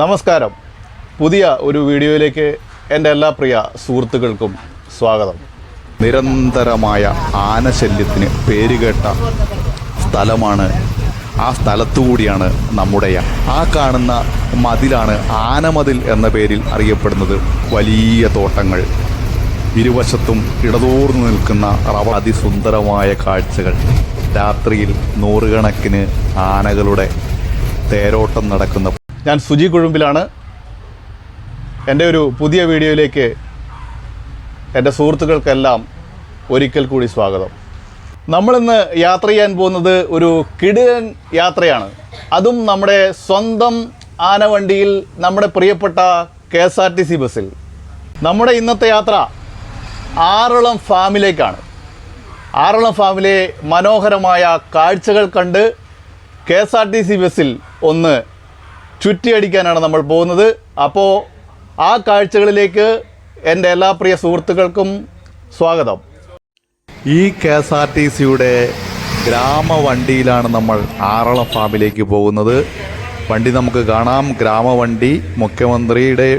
നമസ്കാരം. പുതിയ ഒരു വീഡിയോയിലേക്ക് എന്റെ എല്ലാ പ്രിയ സുഹൃത്തുക്കൾക്കും സ്വാഗതം. നിരന്തരമായ ആനശല്യത്തിന് പേരുകേട്ട സ്ഥലമാണ് ആ സ്ഥലത്തുകൂടിയാണ് നമ്മുടെ ആ കാണുന്ന മതിലാണ് ആനമതിൽ എന്ന പേരിൽ അറിയപ്പെടുന്നത് വലിയ തോട്ടങ്ങൾ. ഇരുവശത്തും ഇടതൂർന്നു നിൽക്കുന്ന റവ അതിസുന്ദരമായ കാഴ്ചകൾ. രാത്രിയിൽ നൂറുകണക്കിന് ആനകളുടെ തേരോട്ടം നടക്കുന്ന ഞാൻ സുജി കുഴുമ്പിലാണ്. എന്റെ ഒരു പുതിയ വീഡിയോയിലേക്ക് എന്റെ സുഹൃത്തുക്കൾക്കെല്ലാം ഒരിക്കൽ കൂടി സ്വാഗതം. നമ്മളിന്ന് യാത്ര ചെയ്യാൻ പോകുന്നത് ഒരു കിടിലൻ യാത്രയാണ്. അതും നമ്മുടെ സ്വന്തം ആനവണ്ടിയിൽ നമ്മുടെ പ്രിയപ്പെട്ട K S R T C ബസ്സിൽ. നമ്മുടെ ഇന്നത്തെ യാത്ര ആറളം ഫാമിലേക്കാണ്. ആറളം ഫാമിലെ മനോഹരമായ കാഴ്ചകൾ കണ്ട് K S R T C ബസ്സിൽ ഒന്ന് ചുറ്റിയടിക്കാനാണ് നമ്മൾ പോകുന്നത്. അപ്പോൾ ആ കാഴ്ചകളിലേക്ക് എന്റെ എല്ലാ പ്രിയ സുഹൃത്തുക്കൾക്കും സ്വാഗതം. ഈ കെ എസ് ആർ ടി സിയുടെ ഗ്രാമവണ്ടിയിലാണ് നമ്മൾ ആറള ഫാമിലേക്ക് പോകുന്നത്. വണ്ടി നമുക്ക് കാണാം. ഗ്രാമവണ്ടി മുഖ്യമന്ത്രിയുടെ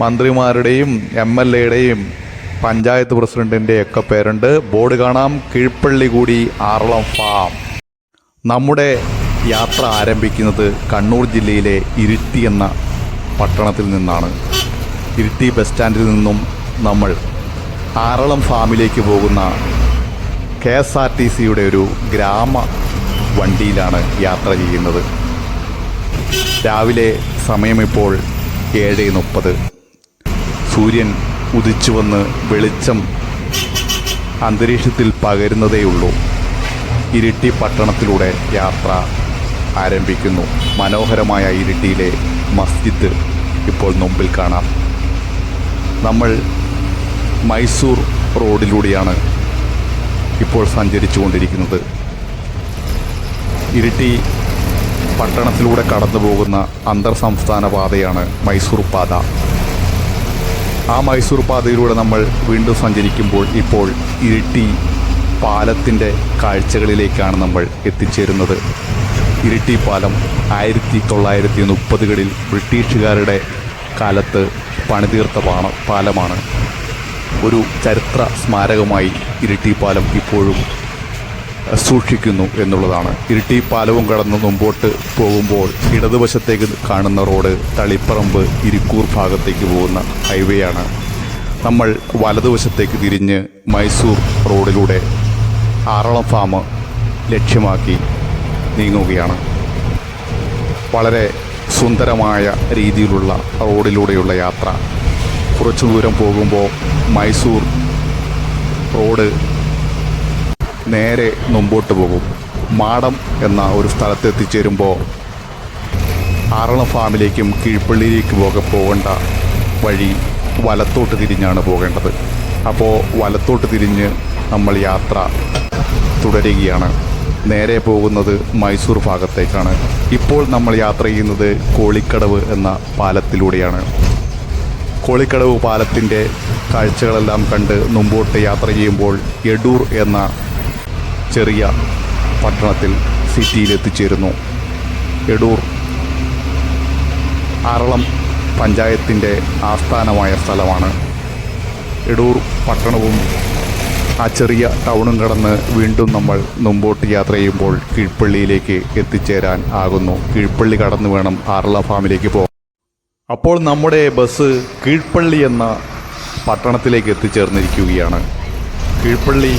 മന്ത്രിമാരുടെയും എം എൽ എയുടെയും പഞ്ചായത്ത് പ്രസിഡന്റിന്റെ ഒക്കെ പേരുണ്ട്. ബോർഡ് കാണാം. കീഴ്പള്ളി കൂടി ആറളം ഫാം. നമ്മുടെ യാത്ര ആരംഭിക്കുന്നത് കണ്ണൂർ ജില്ലയിലെ ഇരിട്ടി എന്ന പട്ടണത്തിൽ നിന്നാണ്. ഇരിട്ടി ബസ് സ്റ്റാൻഡിൽ നിന്നും നമ്മൾ ആറളം ഫാമിലേക്ക് പോകുന്ന കെ എസ് ആർ ടി സിയുടെ ഒരു ഗ്രാമ വണ്ടിയിലാണ് യാത്ര ചെയ്യുന്നത്. രാവിലെ സമയമിപ്പോൾ ഏഴ് മുപ്പത്. സൂര്യൻ ഉദിച്ചു വന്ന് വെളിച്ചം അന്തരീക്ഷത്തിൽ പകരുന്നതേയുള്ളൂ. ഇരിട്ടി പട്ടണത്തിലൂടെ യാത്ര ആരംഭിക്കുന്നു. മനോഹരമായ ഇരിട്ടിയിലെ മസ്ജിദ് ഇപ്പോൾ മുമ്പിൽ കാണാം. നമ്മൾ മൈസൂർ റോഡിലൂടെയാണ് ഇപ്പോൾ സഞ്ചരിച്ചു കൊണ്ടിരിക്കുന്നത് ഇരിട്ടി പട്ടണത്തിലൂടെ കടന്നു പോകുന്ന അന്തർ സംസ്ഥാന പാതയാണ് മൈസൂർ പാത. ആ മൈസൂർ പാതയിലൂടെ നമ്മൾ വീണ്ടും സഞ്ചരിക്കുമ്പോൾ ഇപ്പോൾ ഇരിട്ടി പാലത്തിന്റെ കാഴ്ചകളിലേക്കാണ് നമ്മൾ എത്തിച്ചേരുന്നത്. ഇരിട്ടി പാലം ആയിരത്തി തൊള്ളായിരത്തി മുപ്പതുകളിൽ ബ്രിട്ടീഷുകാരുടെ കാലത്ത് പണിതീർത്ത പാണ പാലമാണ്. ഒരു ചരിത്ര സ്മാരകമായി ഇരിട്ടി പാലം ഇപ്പോഴും സൂക്ഷിക്കുന്നു എന്നുള്ളതാണ്. ഇരിട്ടി പാലവും കടന്ന് മുമ്പോട്ട് പോകുമ്പോൾ ഇടതുവശത്തേക്ക് കാണുന്ന റോഡ് തളിപ്പറമ്പ് ഇരിക്കൂർ ഭാഗത്തേക്ക് പോകുന്ന ഹൈവേ ആണ്. നമ്മൾ വലതുവശത്തേക്ക് തിരിഞ്ഞ് മൈസൂർ റോഡിലൂടെ ആറളം ഫാം ലക്ഷ്യമാക്കി നീങ്ങുകയാണ്. വളരെ സുന്ദരമായ രീതിയിലുള്ള റോഡിലൂടെയുള്ള യാത്ര. കുറച്ചു ദൂരം പോകുമ്പോൾ മൈസൂർ റോഡ് നേരെ മുമ്പോട്ട് പോകും. മാടം എന്ന ഒരു സ്ഥലത്ത് എത്തിച്ചേരുമ്പോൾ ആറളം ഫാമിലേക്കും കീഴ്പള്ളിയിലേക്കും പോകെ പോകേണ്ട വഴി വലത്തോട്ട് തിരിഞ്ഞാണ് പോകേണ്ടത്. അപ്പോൾ വലത്തോട്ട് തിരിഞ്ഞ് നമ്മൾ യാത്ര തുടരുകയാണ്. നേരെ പോകുന്നത് മൈസൂർ ഭാഗത്തേക്കാണ്. ഇപ്പോൾ നമ്മൾ യാത്ര ചെയ്യുന്നത് കോളിക്കടവ് എന്ന പാലത്തിലൂടെയാണ്. കോളിക്കടവ് പാലത്തിന്റെ കാഴ്ചകളെല്ലാം കണ്ട് മുമ്പോട്ട് യാത്ര ചെയ്യുമ്പോൾ എടൂർ എന്ന ചെറിയ പട്ടണത്തിൽ സിറ്റിയിൽ എത്തിച്ചേരുന്നു എടൂർ ആറളം പഞ്ചായത്തിന്റെ ആസ്ഥാനമായ സ്ഥലമാണ്. എടൂർ പട്ടണവും ആ ചെറിയ ടൗണും കടന്ന് വീണ്ടും നമ്മൾ മുമ്പോട്ട് യാത്ര ചെയ്യുമ്പോൾ കീഴ്പള്ളിയിലേക്ക് എത്തിച്ചേരാൻ ആകുന്നു. കീഴ്പ്പള്ളി കടന്നു വേണം ആറള ഫാമിലേക്ക് പോകാൻ അപ്പോൾ നമ്മുടെ ബസ് കീഴ്പ്പള്ളി എന്ന പട്ടണത്തിലേക്ക് എത്തിച്ചേർന്നിരിക്കുകയാണ്. കീഴ്പ്പള്ളി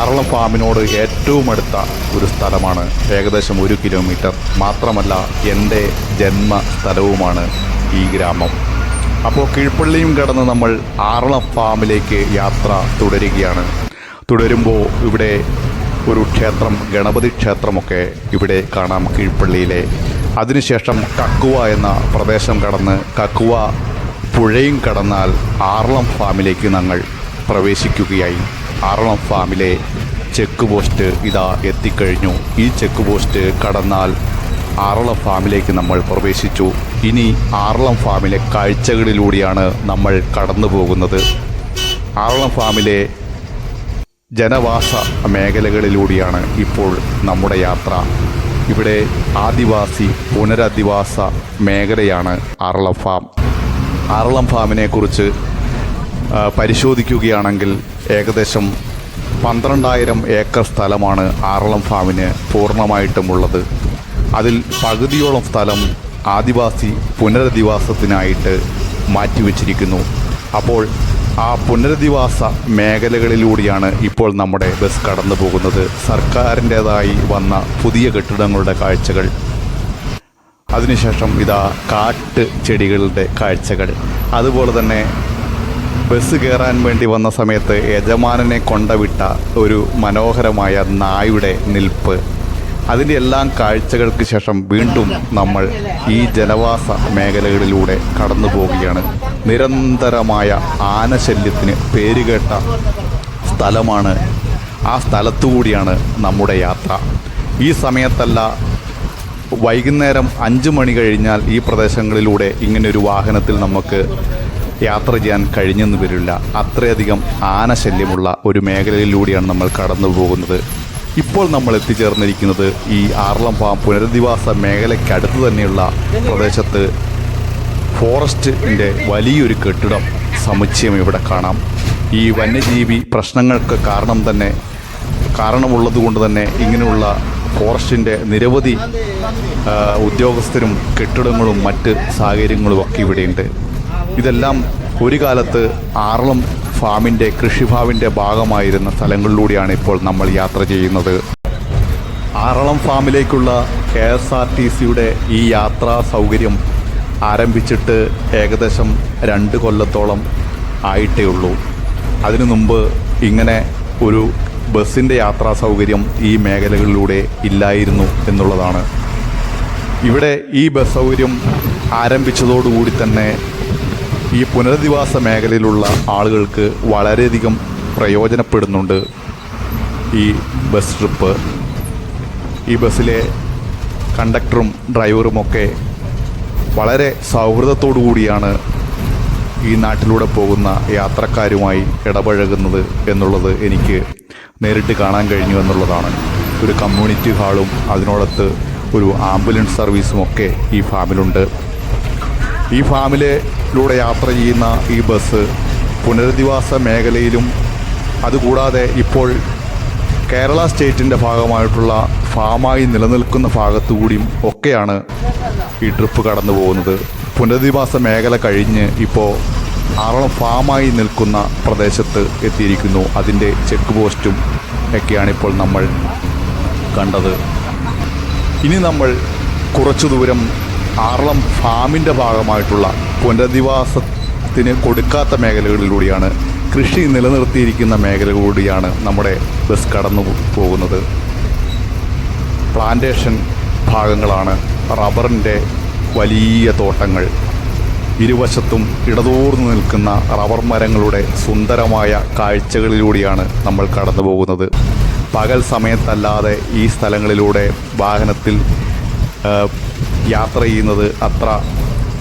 ആറള ഫാമിനോട് ഏറ്റവും അടുത്ത ഒരു സ്ഥലമാണ്. ഏകദേശം ഒരു കിലോമീറ്റർ മാത്രമല്ല എന്റെ ജന്മ സ്ഥലവുമാണ് ഈ ഗ്രാമം. അപ്പോൾ കീഴ്പ്പള്ളിയും കടന്ന് നമ്മൾ ആറള ഫാമിലേക്ക് യാത്ര തുടരുകയാണ്. തുടരുമ്പോൾ ഇവിടെ ഒരു ക്ഷേത്രം ഗണപതി ക്ഷേത്രമൊക്കെ ഇവിടെ കാണാം കീഴ്പള്ളിയിലെ അതിനുശേഷം കക്കുവ എന്ന പ്രദേശം കടന്ന് കക്കുവ പുഴയും കടന്നാൽ ആറളം ഫാമിലേക്ക് ഞങ്ങൾ പ്രവേശിക്കുകയായി. ആറളം ഫാമിലെ ചെക്ക് പോസ്റ്റ് ഇതാ എത്തിക്കഴിഞ്ഞു. ഈ ചെക്ക് പോസ്റ്റ് കടന്നാൽ ആറളം ഫാമിലേക്ക് നമ്മൾ പ്രവേശിച്ചു. ഇനി ആറളം ഫാമിലെ കാഴ്ചകളിലൂടെയാണ് നമ്മൾ കടന്നു പോകുന്നത് ആറളം ഫാമിലെ ജനവാസ മേഖലകളിലൂടെയാണ് ഇപ്പോൾ നമ്മുടെ യാത്ര. ഇവിടെ ആദിവാസി പുനരധിവാസ മേഖലയാണ് അറളം ഫാം. അറളം ഫാമിനെ കുറിച്ച് പരിശോധിക്കുകയാണെങ്കിൽ ഏകദേശം പന്ത്രണ്ടായിരം ഏക്കർ സ്ഥലമാണ് ആറളം ഫാമിന് പൂർണമായിട്ടുമുള്ളത്. അതിൽ പകുതിയോളം സ്ഥലം ആദിവാസി പുനരധിവാസത്തിനായിട്ട് മാറ്റിവെച്ചിരിക്കുന്നു. അപ്പോൾ ആ പുനരധിവാസ മേഖലകളിലൂടെയാണ് ഇപ്പോൾ നമ്മുടെ ബസ് കടന്നു പോകുന്നത്. സർക്കാരിന്റേതായി വന്ന പുതിയ കെട്ടിടങ്ങളുടെ കാഴ്ചകൾ. അതിനുശേഷം ഇതാ കാട്ട് ചെടികളുടെ കാഴ്ചകൾ. അതുപോലെ തന്നെ ബസ് കയറാൻ വേണ്ടി വന്ന സമയത്ത് യജമാനനെ കൊണ്ടവിട്ട ഒരു മനോഹരമായ നായുടെ നിൽപ്പ്. അതിന്റെ എല്ലാം കാഴ്ചകൾക്ക് ശേഷം വീണ്ടും നമ്മൾ ഈ ജനവാസ മേഖലകളിലൂടെ കടന്നു പോവുകയാണ്. നിരന്തരമായ ആനശല്യത്തിന് പേരുകേട്ട സ്ഥലമാണ് ആ സ്ഥലത്തുകൂടിയാണ് നമ്മുടെ യാത്ര. ഈ സമയത്തല്ല വൈകുന്നേരം അഞ്ച് മണി കഴിഞ്ഞാൽ ഈ പ്രദേശങ്ങളിലൂടെ ഇങ്ങനൊരു വാഹനത്തിൽ നമുക്ക് യാത്ര ചെയ്യാൻ കഴിഞ്ഞെന്ന് വരില്ല. അത്രയധികം ആനശല്യമുള്ള ഒരു മേഖലയിലൂടെയാണ് നമ്മൾ കടന്നു പോകുന്നത്. ഇപ്പോൾ നമ്മൾ എത്തിച്ചേർന്നിരിക്കുന്നത് ഈ ഫാം പുനരധിവാസ മേഖലയ്ക്കടുത്ത് തന്നെയുള്ള പ്രദേശത്ത് ഫോറസ്റ്റിന്റെ വലിയൊരു കെട്ടിടം സമുച്ചയം ഇവിടെ കാണാം. ഈ വന്യജീവി പ്രശ്നങ്ങൾക്ക് കാരണം തന്നെ കാരണമുള്ളത് കൊണ്ട് തന്നെ ഇങ്ങനെയുള്ള ഫോറസ്റ്റിന്റെ നിരവധി ഉദ്യോഗസ്ഥരും കെട്ടിടങ്ങളും മറ്റ് സാഹചര്യങ്ങളും ഒക്കെ ഇവിടെയുണ്ട്. ഇതെല്ലാം ഒരു കാലത്ത് ആറളം ഫാമിന്റെ കൃഷിഫാമിന്റെ ഭാഗമായിരുന്ന സ്ഥലങ്ങളിലൂടെയാണ് ഇപ്പോൾ നമ്മൾ യാത്ര ചെയ്യുന്നത്. ആറളം ഫാമിലേക്കുള്ള കെ എസ് ആർ ടി സിയുടെ ഈ യാത്രാ സൗകര്യം ആരംഭിച്ചിട്ട് ഏകദേശം രണ്ട് കൊല്ലത്തോളം ആയിട്ടേ ഉള്ളൂ അതിനു മുമ്പ് ഇങ്ങനെ ഒരു ബസ്സിന്റെ യാത്രാ സൗകര്യം ഈ മേഖലകളിലൂടെ ഇല്ലായിരുന്നു എന്നുള്ളതാണ്. ഇവിടെ ഈ ബസ് സൗകര്യം ആരംഭിച്ചതോടുകൂടി തന്നെ ഈ പുനരധിവാസ മേഖലയിലുള്ള ആളുകൾക്ക് വളരെയധികം പ്രയോജനപ്പെടുന്നുണ്ട് ഈ ബസ് ട്രിപ്പ്. ഈ ബസ്സിലെ കണ്ടക്ടറും ഡ്രൈവറുമൊക്കെ വളരെ സൗഹൃദത്തോടു കൂടിയാണ് ഈ നാട്ടിലൂടെ പോകുന്ന യാത്രക്കാരുമായി ഇടപഴകുന്നത് എന്നുള്ളത് എനിക്ക് നേരിട്ട് കാണാൻ കഴിഞ്ഞു എന്നുള്ളതാണ്. ഒരു കമ്മ്യൂണിറ്റി ഹാളും അതിനോടത്ത് ഒരു ആംബുലൻസ് സർവീസും ഒക്കെ ഈ ഫാമിലുണ്ട് ഈ ഫാമിലൂടെ യാത്ര ചെയ്യുന്ന ഈ ബസ് പുനരധിവാസ മേഖലയിലും അതുകൂടാതെ ഇപ്പോൾ കേരള സ്റ്റേറ്റിന്റെ ഭാഗമായിട്ടുള്ള ഫാമായി നിലനിൽക്കുന്ന ഭാഗത്തുകൂടിയും ഒക്കെയാണ് ഈ ട്രിപ്പ് കടന്നു പോകുന്നത്. പുനരധിവാസ മേഖല കഴിഞ്ഞ് ഇപ്പോൾ ആറളം ഫാമായി നിൽക്കുന്ന പ്രദേശത്ത് എത്തിയിരിക്കുന്നു. അതിന്റെ ചെക്ക് പോസ്റ്റും ഒക്കെയാണ് ഇപ്പോൾ നമ്മൾ കണ്ടത്. ഇനി നമ്മൾ കുറച്ചു ദൂരം ആറളം ഫാമിന്റെ ഭാഗമായിട്ടുള്ള പുനരധിവാസത്തിന് കൊടുക്കാത്ത മേഖലകളിലൂടെയാണ് കൃഷി നിലനിർത്തിയിരിക്കുന്ന മേഖലകളിലൂടെയാണ് നമ്മുടെ ബസ് കടന്നു പോകുന്നത്. പ്ലാന്റേഷൻ ഭാഗങ്ങളാണ് റബ്ബറിന്റെ വലിയ തോട്ടങ്ങൾ. ഇരുവശത്തും ഇടതൂർന്നു നിൽക്കുന്ന റബ്ബർ മരങ്ങളുടെ സുന്ദരമായ കാഴ്ചകളിലൂടെയാണ് നമ്മൾ കടന്നു പോകുന്നത്. പകൽ സമയത്തല്ലാതെ ഈ സ്ഥലങ്ങളിലൂടെ വാഹനത്തിൽ യാത്ര ചെയ്യുന്നത് അത്ര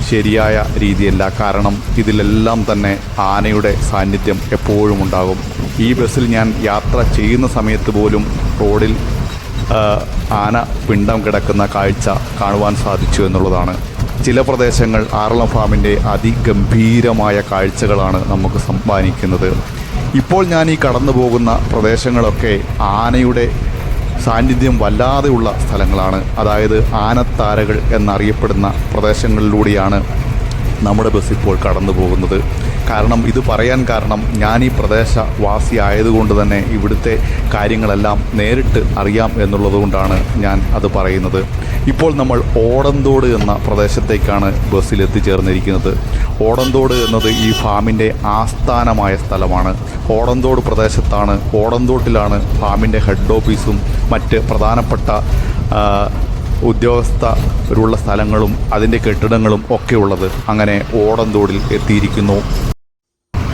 ശരിയായ രീതിയല്ല. കാരണം ഇതിലെല്ലാം തന്നെ ആനയുടെ സാന്നിധ്യം എപ്പോഴും ഉണ്ടാകും. ഈ ബസ്സിൽ ഞാൻ യാത്ര ചെയ്യുന്ന സമയത്ത് പോലും റോഡിൽ ആന പിണ്ടം കിടക്കുന്ന കാഴ്ച കാണുവാൻ സാധിച്ചു എന്നുള്ളതാണ്. ചില പ്രദേശങ്ങൾ ആറളം ഫാമിന്റെ അതിഗംഭീരമായ കാഴ്ചകളാണ് നമുക്ക് സമ്മാനിക്കുന്നത്. ഇപ്പോൾ ഞാൻ ഈ കടന്നു പോകുന്ന പ്രദേശങ്ങളൊക്കെ ആനയുടെ സാന്നിധ്യം വല്ലാതെയുള്ള സ്ഥലങ്ങളാണ്. അതായത് ആനത്താരകൾ എന്നറിയപ്പെടുന്ന പ്രദേശങ്ങളിലൂടെയാണ് നമ്മുടെ ബസ് ഇപ്പോൾ കടന്നു പോകുന്നത് കാരണം ഇത് പറയാൻ കാരണം ഞാൻ ഈ പ്രദേശവാസി ആയതുകൊണ്ട് തന്നെ ഇവിടുത്തെ കാര്യങ്ങളെല്ലാം നേരിട്ട് അറിയാം എന്നുള്ളതുകൊണ്ടാണ് ഞാൻ അത് പറയുന്നത്. ഇപ്പോൾ നമ്മൾ ഓടന്തോട് എന്ന പ്രദേശത്തേക്കാണ് ബസ്സിൽ എത്തിച്ചേർന്നിരിക്കുന്നത്. ഓടന്തോട് എന്നത് ഈ ഫാമിന്റെ ആസ്ഥാനമായ സ്ഥലമാണ്. ഓടന്തോട് പ്രദേശത്താണ് ഓടന്തോട്ടിലാണ് ഫാമിന്റെ ഹെഡ് ഓഫീസും മറ്റ് പ്രധാനപ്പെട്ട ഉദ്യോഗസ്ഥരുള്ള സ്ഥലങ്ങളും അതിന്റെ കെട്ടിടങ്ങളും ഒക്കെ ഉള്ളത്. അങ്ങനെ ഓടന്തോടിൽ എത്തിയിരിക്കുന്നു.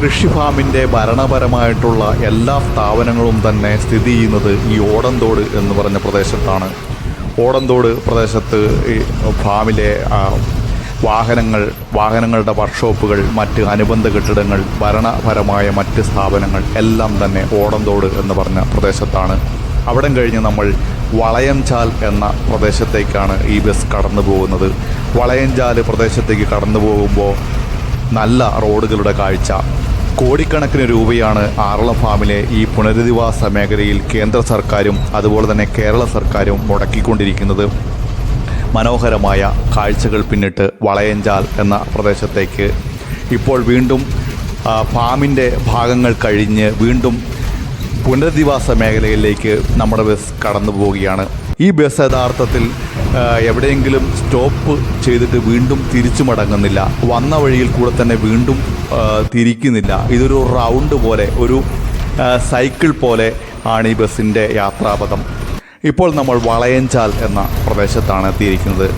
കൃഷി ഫാമിന്റെ ഭരണപരമായിട്ടുള്ള എല്ലാ സ്ഥാപനങ്ങളും തന്നെ സ്ഥിതി ചെയ്യുന്നത് ഈ ഓടന്തോട് എന്ന് പറഞ്ഞ പ്രദേശത്താണ്. ഓടന്തോട് പ്രദേശത്ത് ഈ ഫാമിലെ വാഹനങ്ങൾ വാഹനങ്ങളുടെ വർക്ക്ഷോപ്പുകൾ മറ്റ് അനുബന്ധ കെട്ടിടങ്ങൾ ഭരണപരമായ മറ്റ് സ്ഥാപനങ്ങൾ എല്ലാം തന്നെ ഓടന്തോട് എന്ന് പറഞ്ഞ പ്രദേശത്താണ്. അവിടം കഴിഞ്ഞ് നമ്മൾ വളയംചാൽ എന്ന പ്രദേശത്തേക്കാണ് ഈ ബസ് കടന്നു പോകുന്നത്. വളയംചാൽ പ്രദേശത്തേക്ക് കടന്നു പോകുമ്പോൾ നല്ല റോഡുകളുടെ കാഴ്ച കോടിക്കണക്കിന് രൂപയാണ് ആറളം ഫാമിലെ ഈ പുനരധിവാസ മേഖലയിൽ കേന്ദ്ര സർക്കാരും അതുപോലെ തന്നെ കേരള സർക്കാരും മുടക്കിക്കൊണ്ടിരിക്കുന്നത്. മനോഹരമായ കാഴ്ചകൾ പിന്നിട്ട് വളയഞ്ചാൽ എന്ന പ്രദേശത്തേക്ക്. ഇപ്പോൾ വീണ്ടും ഫാമിന്റെ ഭാഗങ്ങൾ കഴിഞ്ഞ് വീണ്ടും പുനരധിവാസ മേഖലയിലേക്ക് നമ്മുടെ ബസ് കടന്നു പോവുകയാണ് ഈ ബസ് യഥാർത്ഥത്തിൽ എവിടെയെങ്കിലും സ്റ്റോപ്പ് ചെയ്തിട്ട് വീണ്ടും തിരിച്ചു മടങ്ങുന്നില്ല. വന്ന വഴിയിൽ കൂടെ തന്നെ വീണ്ടും തിരിക്കുന്നില്ല. ഇതൊരു റൗണ്ട് പോലെ ഒരു സൈക്കിൾ പോലെ ആണ് ഈ ബസ്സിന്റെ യാത്രാപഥം. ഇപ്പോൾ നമ്മൾ വളയഞ്ചാൽ എന്ന പ്രദേശത്താണ് എത്തിയിരിക്കുന്നത്.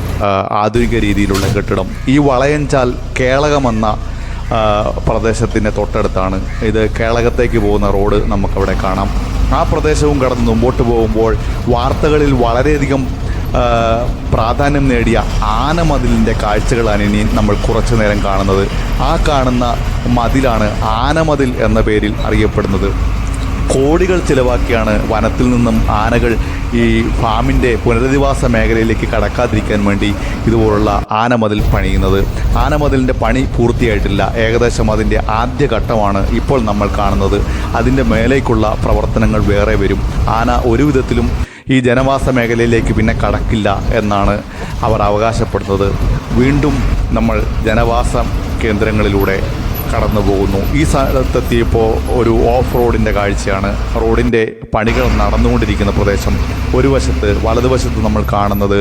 ആധുനിക രീതിയിലുള്ള കെട്ടിടം. ഈ വളയഞ്ചാൽ കേളകമെന്ന പ്രദേശത്തിന്റെ തൊട്ടടുത്താണ്. ഇത് കേളകത്തേക്ക് പോകുന്ന റോഡ് നമുക്കവിടെ കാണാം. ആ പ്രദേശവും കടന്ന് മുമ്പോട്ട് പോകുമ്പോൾ വാർത്തകളിൽ വളരെയധികം പ്രാധാന്യം നേടിയ ആനമതിലിന്റെ കാഴ്ചകളാണ് ഇനി നമ്മൾ കുറച്ചു നേരം കാണുന്നത്. ആ കാണുന്ന മതിലാണ് ആനമതിൽ എന്ന പേരിൽ അറിയപ്പെടുന്നത്. കോടികൾ ചിലവാക്കിയാണ് വനത്തിൽ നിന്നും ആനകൾ ഈ ഫാമിന്റെ പുനരധിവാസ മേഖലയിലേക്ക് കടക്കാതിരിക്കാൻ വേണ്ടി ഇതുപോലുള്ള ആനമതിൽ പണിയുന്നത്. ആനമതിലിന്റെ പണി പൂർത്തിയായിട്ടില്ല. ഏകദേശം അതിന്റെ ആദ്യ ഘട്ടമാണ് ഇപ്പോൾ നമ്മൾ കാണുന്നത്. അതിന്റെ മേലേക്കുള്ള പ്രവർത്തനങ്ങൾ വേറെ വരും. ആന ഒരു വിധത്തിലും ഈ ജനവാസ മേഖലയിലേക്ക് പിന്നെ കടക്കില്ല എന്നാണ് അവർ അവകാശപ്പെടുന്നത്. വീണ്ടും നമ്മൾ ജനവാസ കേന്ദ്രങ്ങളിലൂടെ കടന്നു പോകുന്നു. ഈ സ്ഥലത്തെത്തിയപ്പോൾ ഒരു ഓഫ് റോഡിന്റെ കാഴ്ചയാണ്. റോഡിന്റെ പണികൾ നടന്നുകൊണ്ടിരിക്കുന്ന പ്രദേശം ഒരു വശത്ത് വലതുവശത്ത് നമ്മൾ കാണുന്നത്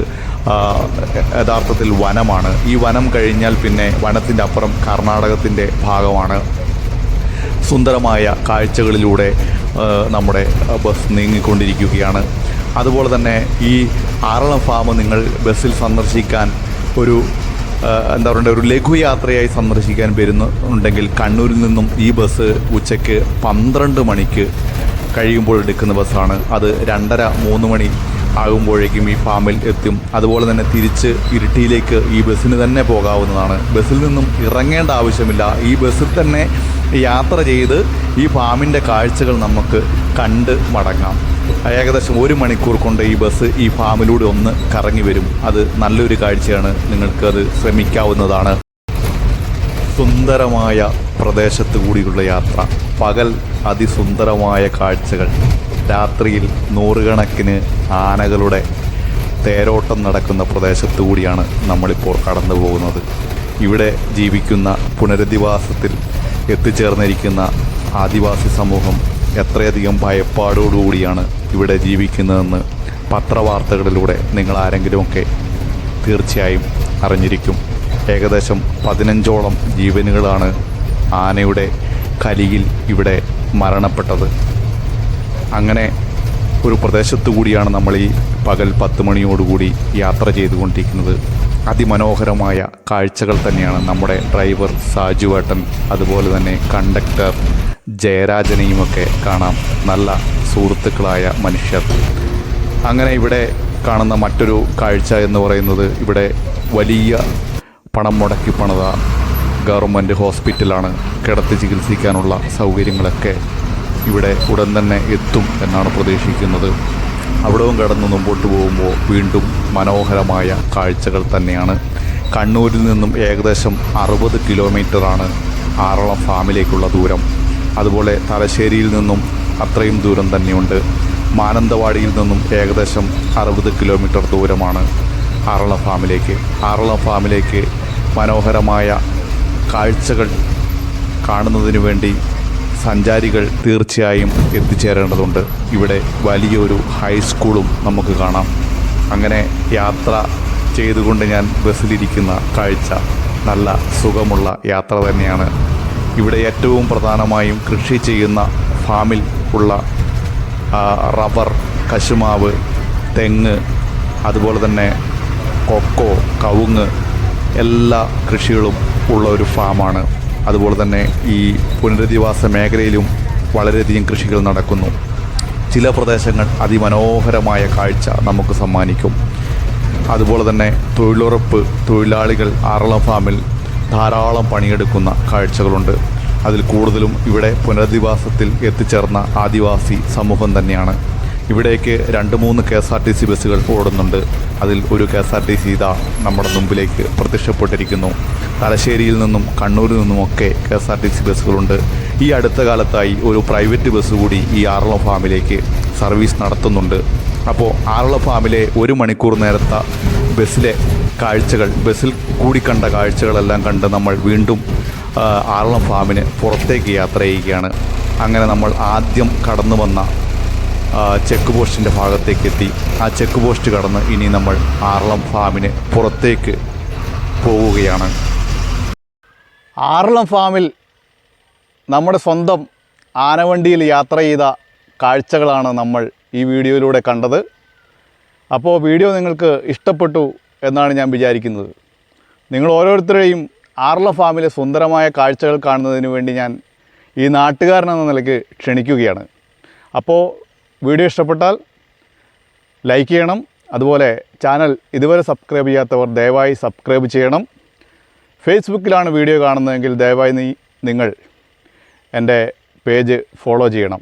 യഥാർത്ഥത്തിൽ വനമാണ്. ഈ വനം കഴിഞ്ഞാൽ പിന്നെ വനത്തിന്റെ അപ്പുറം കർണാടകത്തിന്റെ ഭാഗമാണ്. സുന്ദരമായ കാഴ്ചകളിലൂടെ നമ്മുടെ ബസ് നീങ്ങിക്കൊണ്ടിരിക്കുകയാണ്. അതുപോലെ തന്നെ ഈ ആറളം ഫാം നിങ്ങൾ ബസ്സിൽ സന്ദർശിക്കാൻ ഒരു എന്താ പറയുക ഒരു ലഘുയാത്രയായി സന്ദർശിക്കാൻ വരുന്നുണ്ടെങ്കിൽ കണ്ണൂരിൽ നിന്നും ഈ ബസ് ഉച്ചയ്ക്ക് പന്ത്രണ്ട് മണിക്ക് കഴിയുമ്പോൾ എടുക്കുന്ന ബസ്സാണ് അത് രണ്ടര മൂന്ന് മണി ആകുമ്പോഴേക്കും ഈ ഫാമിൽ എത്തും. അതുപോലെ തന്നെ തിരിച്ച് ഇരിട്ടിയിലേക്ക് ഈ ബസ്സിന് തന്നെ പോകാവുന്നതാണ്. ബസ്സിൽ നിന്നും ഇറങ്ങേണ്ട ആവശ്യമില്ല. ഈ ബസ്സിൽ തന്നെ യാത്ര ചെയ്ത് ഈ ഫാമിന്റെ കാഴ്ചകൾ നമുക്ക് കണ്ട് മടങ്ങാം. ഏകദേശം ഒരു മണിക്കൂർ കൊണ്ട് ഈ ബസ് ഈ ഫാമിലൂടെ ഒന്ന് കറങ്ങി വരും. അത് നല്ലൊരു കാഴ്ചയാണ്. നിങ്ങൾക്ക് അത് ശ്രമിക്കാവുന്നതാണ്. സുന്ദരമായ പ്രദേശത്ത് കൂടിയുള്ള യാത്ര. പകൽ അതിസുന്ദരമായ കാഴ്ചകൾ. രാത്രിയിൽ നൂറുകണക്കിന് ആനകളുടെ തേരോട്ടം നടക്കുന്ന പ്രദേശത്തു കൂടിയാണ് നമ്മളിപ്പോൾ കടന്നു പോകുന്നത്. ഇവിടെ ജീവിക്കുന്ന പുനരധിവാസത്തിൽ എത്തിച്ചേർന്നിരിക്കുന്ന ആദിവാസി സമൂഹം എത്രയധികം ഭയപ്പാടോടുകൂടിയാണ് ഇവിടെ ജീവിക്കുന്നതെന്ന് പത്രവാർത്തകളിലൂടെ നിങ്ങൾ ആരെങ്കിലുമൊക്കെ തീർച്ചയായും അറിഞ്ഞിരിക്കും. ഏകദേശം പതിനഞ്ചോളം ജീവനുകളാണ് ആനയുടെ കലിയിൽ ഇവിടെ മരണപ്പെട്ടത്. അങ്ങനെ ഒരു പ്രദേശത്തു കൂടിയാണ് നമ്മൾ ഈ പകൽ പത്ത് മണിയോടുകൂടി യാത്ര ചെയ്തുകൊണ്ടിരിക്കുന്നത്. അതിമനോഹരമായ കാഴ്ചകൾ തന്നെയാണ് നമ്മുടെ ഡ്രൈവർ സാജുവേട്ടൻ അതുപോലെ തന്നെ കണ്ടക്ടർ ജയരാജനെയുമൊക്കെ കാണാം. നല്ല സുഹൃത്തുക്കളായ മനുഷ്യർ. അങ്ങനെ ഇവിടെ കാണുന്ന മറ്റൊരു കാഴ്ച എന്ന് പറയുന്നത് ഇവിടെ വലിയ പണം മുടക്കി പണിത ഗവൺമെന്റ് ഹോസ്പിറ്റലാണ് കിടത്തി ചികിത്സിക്കാനുള്ള സൗകര്യങ്ങളൊക്കെ ഇവിടെ ഉടൻ തന്നെ എത്തും എന്നാണ് പ്രതീക്ഷിക്കുന്നത്. അവിടവും കടന്ന് മുമ്പോട്ട് പോകുമ്പോൾ വീണ്ടും മനോഹരമായ കാഴ്ചകൾ തന്നെയാണ്. കണ്ണൂരിൽ നിന്നും ഏകദേശം അറുപത് കിലോമീറ്ററാണ് ആറളം ഫാമിലേക്കുള്ള ദൂരം. അതുപോലെ തലശ്ശേരിയിൽ നിന്നും അത്രയും ദൂരം തന്നെയുണ്ട്. മാനന്തവാടിയിൽ നിന്നും ഏകദേശം അറുപത് കിലോമീറ്റർ ദൂരമാണ് ആറളം ഫാമിലേക്ക്. ആറളം ഫാമിലേക്ക് മനോഹരമായ കാഴ്ചകൾ കാണുന്നതിന് വേണ്ടി സഞ്ചാരികൾ തീർച്ചയായും എത്തിച്ചേരേണ്ടതുണ്ട്. ഇവിടെ വലിയൊരു ഹൈസ്കൂളും നമുക്ക് കാണാം. അങ്ങനെ യാത്ര ചെയ്തുകൊണ്ട് ഞാൻ ബസ്സിലിരിക്കുന്ന കാഴ്ച നല്ല സുഖമുള്ള യാത്ര തന്നെയാണ്. ഇവിടെ ഏറ്റവും പ്രധാനമായും കൃഷി ചെയ്യുന്ന ഫാമിൽ ഉള്ള റബ്ബർ കശുമാവ് തെങ്ങ് അതുപോലെ തന്നെ കൊക്കോ കവുങ്ങ് എല്ലാ കൃഷികളും ഉള്ള ഒരു ഫാമാണ് അതുപോലെ തന്നെ ഈ പുനരധിവാസ മേഖലയിലും വളരെയധികം കൃഷികൾ നടക്കുന്നു. ചില പ്രദേശങ്ങൾ അതിമനോഹരമായ കാഴ്ച നമുക്ക് സമ്മാനിക്കും. അതുപോലെ തന്നെ തൊഴിലുറപ്പ് തൊഴിലാളികൾ ആറളം ഫാമിൽ ധാരാളം പണിയെടുക്കുന്ന കാഴ്ചകളുണ്ട്. അതിൽ കൂടുതലും ഇവിടെ പുനരധിവാസത്തിൽ എത്തിച്ചേർന്ന ആദിവാസി സമൂഹം തന്നെയാണ്. ഇവിടേക്ക് രണ്ട് മൂന്ന് K S R T C ബസ്സുകൾ ഓടുന്നുണ്ട്. അതിൽ ഒരു K S R T C ഇതാ നമ്മുടെ മുമ്പിലേക്ക് പ്രത്യക്ഷപ്പെട്ടിരിക്കുന്നു. തലശ്ശേരിയിൽ നിന്നും കണ്ണൂരിൽ നിന്നുമൊക്കെ K S R T C ബസ്സുകളുണ്ട്. ഈ അടുത്ത കാലത്തായി ഒരു പ്രൈവറ്റ് ബസ് കൂടി ഈ ആറളം ഫാമിലേക്ക് സർവീസ് നടത്തുന്നുണ്ട്. അപ്പോൾ ആറളം ഫാമിലെ ഒരു മണിക്കൂർ നേരത്തെ ബസ്സിലെ കാഴ്ചകൾ ബസ്സിൽ കൂടി കണ്ട കാഴ്ചകളെല്ലാം കണ്ട് നമ്മൾ വീണ്ടും ആറളം ഫാമിന് പുറത്തേക്ക് യാത്ര ചെയ്യുകയാണ്. അങ്ങനെ നമ്മൾ ആദ്യം കടന്നു വന്ന ചെക്ക് പോസ്റ്റിന്റെ ഭാഗത്തേക്ക് എത്തി ആ ചെക്ക് പോസ്റ്റ് കടന്ന് ഇനി നമ്മൾ ആറളം ഫാമിന് പുറത്തേക്ക് പോവുകയാണ്. ആറളം ഫാമിൽ നമ്മുടെ സ്വന്തം ആനവണ്ടിയിൽ യാത്ര ചെയ്ത കാഴ്ചകളാണ് നമ്മൾ ഈ വീഡിയോയിലൂടെ കണ്ടത്. അപ്പോൾ വീഡിയോ നിങ്ങൾക്ക് ഇഷ്ടപ്പെട്ടു എന്നാണ് ഞാൻ വിചാരിക്കുന്നത്. നിങ്ങൾ ഓരോരുത്തരെയും ആർല ഫാമിലെ സുന്ദരമായ കാഴ്ചകൾ കാണുന്നതിന് വേണ്ടി ഞാൻ ഈ നാട്ടുകാരനെന്ന നിലയ്ക്ക് ക്ഷണിക്കുകയാണ്. അപ്പോൾ വീഡിയോ ഇഷ്ടപ്പെട്ടാൽ ലൈക്ക് ചെയ്യണം. അതുപോലെ ചാനൽ ഇതുവരെ സബ്സ്ക്രൈബ് ചെയ്യാത്തവർ ദയവായി സബ്സ്ക്രൈബ് ചെയ്യണം. ഫേസ്ബുക്കിലാണ് വീഡിയോ കാണുന്നതെങ്കിൽ ദയവായി നിങ്ങൾ എന്റെ പേജ് ഫോളോ ചെയ്യണം.